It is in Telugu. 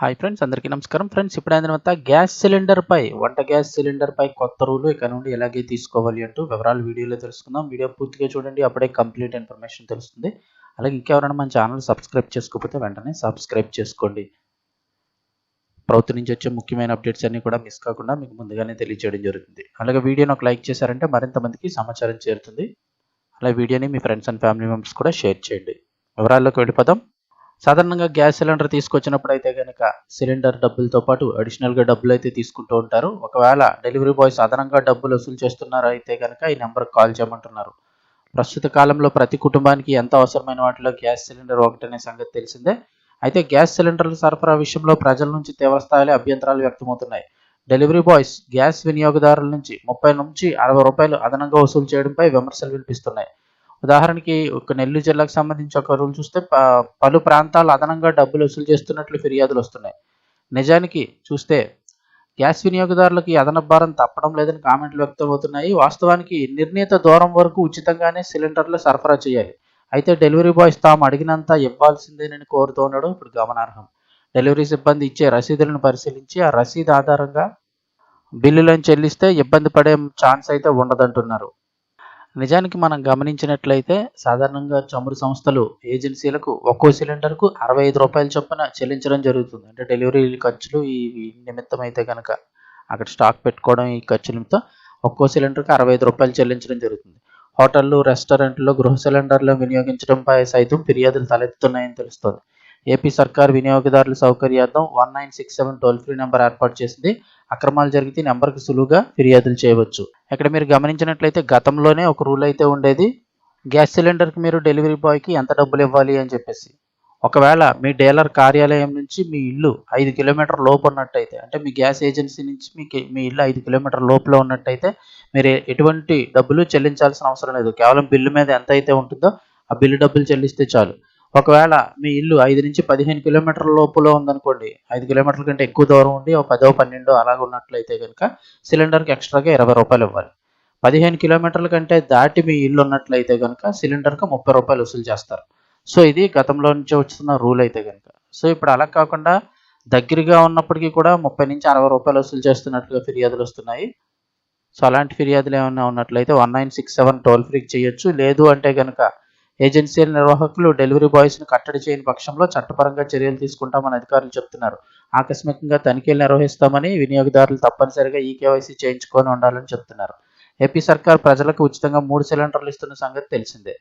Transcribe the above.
హాయ్ ఫ్రెండ్స్ అందరికీ నమస్కారం. ఫ్రెండ్స్ ఇప్పుడు తర్వాత గ్యాస్ సిలిండర్ పై. వంట గ్యాస్ సిలిండర్ పై కొత్త రూలు ఇక నుండి ఎలాగే తీసుకోవాలి అంటూ వివరాలు వీడియోలో తెలుసుకుందాం. వీడియో పూర్తిగా చూడండి అప్పుడే కంప్లీట్ ఇన్ఫర్మేషన్ తెలుస్తుంది. అలాగే ఇంకెవరైనా మన ఛానల్ సబ్స్క్రైబ్ చేసుకోకపోతే వెంటనే సబ్స్క్రైబ్ చేసుకోండి. ప్రభుత్వం నుంచి వచ్చే ముఖ్యమైన అప్డేట్స్ అన్ని కూడా మిస్ కాకుండా మీకు ముందుగానే తెలియజేయడం జరుగుతుంది. అలాగే వీడియోని ఒక లైక్ చేశారంటే మరింత మందికి సమాచారం చేరుతుంది. అలాగే వీడియోని మీ ఫ్రెండ్స్ అండ్ ఫ్యామిలీ మెంబర్స్ కూడా షేర్ చేయండి. వివరాల్లోకి వెళ్ళిపోదాం. సాధారణంగా గ్యాస్ సిలిండర్ తీసుకొచ్చినప్పుడు అయితే కనుక సిలిండర్ డబ్బులతో పాటు అడిషనల్గా డబ్బులు అయితే తీసుకుంటూ ఉంటారు. ఒకవేళ డెలివరీ బాయ్స్ అదనంగా డబ్బులు వసూలు చేస్తున్నారు అయితే కనుక ఈ నెంబర్కి కాల్ చేయమంటున్నారు. ప్రస్తుత కాలంలో ప్రతి కుటుంబానికి ఎంత అవసరమైన వాటిలో గ్యాస్ సిలిండర్ ఒకటనే సంగతి తెలిసిందే. అయితే గ్యాస్ సిలిండర్ల సరఫరా విషయంలో ప్రజల నుంచి తీవ్రస్థాయిలో అభ్యంతరాలు వ్యక్తమవుతున్నాయి. డెలివరీ బాయ్స్ గ్యాస్ వినియోగదారుల నుంచి ముప్పై నుంచి అరవై రూపాయలు అదనంగా వసూలు చేయడంపై విమర్శలు వినిపిస్తున్నాయి. ఉదాహరణకి ఒక నెల్లూరు జిల్లాకు సంబంధించి ఒక రూల్ చూస్తే పలు ప్రాంతాలు అదనంగా డబ్బులు వసూలు చేస్తున్నట్లు ఫిర్యాదులు వస్తున్నాయి. నిజానికి చూస్తే గ్యాస్ వినియోగదారులకు అదన అదనపు భారం తప్పడం లేదని కామెంట్లు వ్యక్తమవుతున్నాయి. వాస్తవానికి నిర్ణీత దూరం వరకు ఉచితంగానే సిలిండర్లు సరఫరా చేయాలి. అయితే డెలివరీ బాయ్స్ తాము అడిగినంత ఇవ్వాల్సిందేనని కోరుతూ ఉండడం ఇప్పుడు గమనార్హం. డెలివరీ సిబ్బంది ఇచ్చే రసీదులను పరిశీలించి ఆ రసీదు ఆధారంగా బిల్లులను చెల్లిస్తే ఇబ్బంది పడే ఛాన్స్ అయితే ఉండదంటున్నారు. నిజానికి మనం గమనించినట్లయితే సాధారణంగా చమురు సంస్థలు ఏజెన్సీలకు ఒక్కో సిలిండర్కు అరవై ఐదు రూపాయల చొప్పున చెల్లించడం జరుగుతుంది. అంటే డెలివరీ ఖర్చులు ఈ నిమిత్తం అయితే కనుక అక్కడ స్టాక్ పెట్టుకోవడం ఈ ఖర్చులతో ఒక్కో సిలిండర్కి అరవై ఐదు రూపాయలు చెల్లించడం జరుగుతుంది. హోటళ్ళు రెస్టారెంట్లు గృహ సిలిండర్లు వినియోగించడంపై సైతం ఫిర్యాదులు తలెత్తుతున్నాయని తెలుస్తుంది. ఏపీ సర్కార్ వినియోగదారుల సౌకర్యార్థం one nine six seven toll free number ఏర్పాటు చేసింది. అక్రమాలు జరిగితే నెంబర్కి సులువుగా ఫిర్యాదులు చేయవచ్చు. ఇక్కడ మీరు గమనించినట్లయితే గతంలోనే ఒక రూల్ అయితే ఉండేది. గ్యాస్ సిలిండర్కి మీరు డెలివరీ బాయ్కి ఎంత డబ్బులు ఇవ్వాలి అని చెప్పేసి. ఒకవేళ మీ డీలర్ కార్యాలయం నుంచి మీ ఇల్లు ఐదు కిలోమీటర్ లోపు ఉన్నట్టయితే అంటే మీ గ్యాస్ ఏజెన్సీ నుంచి మీకు మీ ఇల్లు ఐదు కిలోమీటర్ లోపల ఉన్నట్టయితే మీరు ఎటువంటి డబ్బులు చెల్లించాల్సిన అవసరం లేదు. కేవలం బిల్లు మీద ఎంత అయితే ఉంటుందో ఆ బిల్లు డబ్బులు చెల్లిస్తే చాలు. ఒకవేళ మీ ఇల్లు ఐదు నుంచి పదిహేను కిలోమీటర్ల లోపులో ఉందనుకోండి ఐదు కిలోమీటర్ల కంటే ఎక్కువ దూరం ఉండి ఒక పదో పన్నెండో అలాగ ఉన్నట్లయితే కనుక సిలిండర్కి ఎక్స్ట్రాగా ఇరవై రూపాయలు ఇవ్వాలి. పదిహేను కిలోమీటర్ల కంటే దాటి మీ ఇల్లు ఉన్నట్లయితే కనుక సిలిండర్కి ముప్పై రూపాయలు వసూలు చేస్తారు. సో ఇది గతంలో నుంచి వచ్చిన రూల్ అయితే కనుక సో ఇప్పుడు అలా కాకుండా దగ్గరగా ఉన్నప్పటికీ కూడా ముప్పై నుంచి అరవై రూపాయలు వసూలు చేస్తున్నట్లుగా ఫిర్యాదులు వస్తున్నాయి. సో అలాంటి ఫిర్యాదులు ఏమైనా ఉన్నట్లయితే one nine six seven toll ఫ్రీకి చేయొచ్చు. లేదు అంటే కనుక ఏజెన్సీల నిర్వాహకులు డెలివరీ బాయ్స్ను కట్టడి చేయని పక్షంలో చట్టపరంగా చర్యలు తీసుకుంటామని అధికారులు చెప్తున్నారు. ఆకస్మికంగా తనిఖీలు నిర్వహిస్తామని వినియోగదారులు తప్పనిసరిగా ఈ కేవైసీ చేయించుకొని ఉండాలని చెప్తున్నారు. ఏపీ సర్కార్ ప్రజలకు ఉచితంగా మూడు సిలిండర్లు ఇస్తున్న సంగతి తెలిసిందే.